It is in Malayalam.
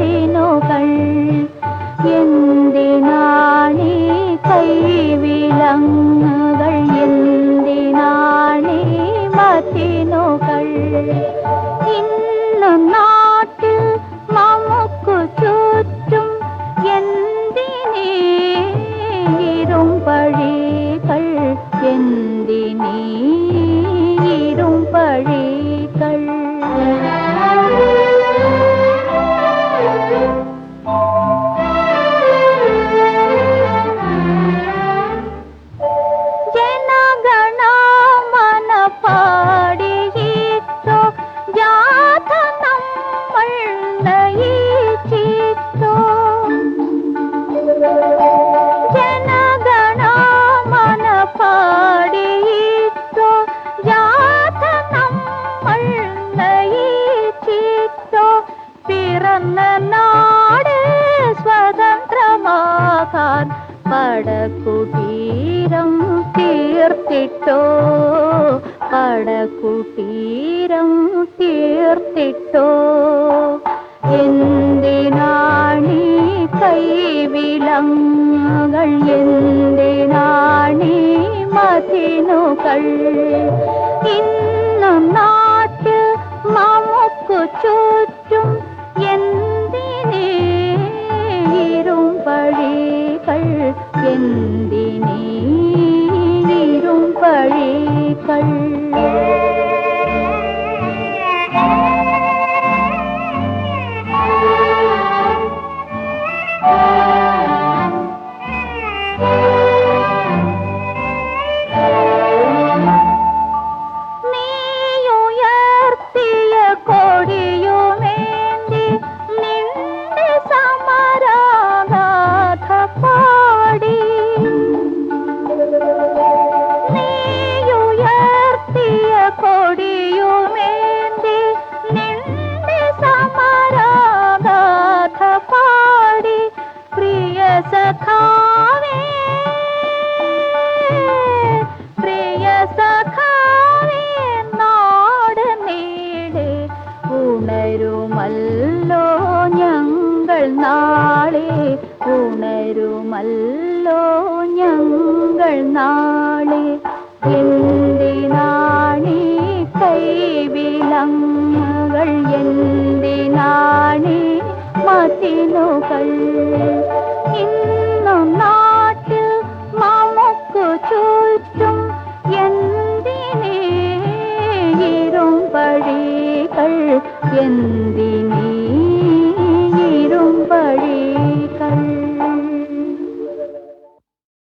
చేసెను కళ్ళు പിറന്ന നാട് സ്വതന്ത്രമാകാൻ പടകുടീരം തീർത്തിട്ടോ? പടകുടീരം തീർത്തിട്ടോ? பழிகள் எந்தினே பழிகள். സഖാവേ പ്രിയ സഖാവേ ഉണരുമല്ലോ ഞങ്ങൾ നാളെ. ഉണരുമല്ലോ ഞങ്ങൾ ചിനുകൾ ഇന്നും നാട്ടിൽ മാമുക്കു ചുറ്റും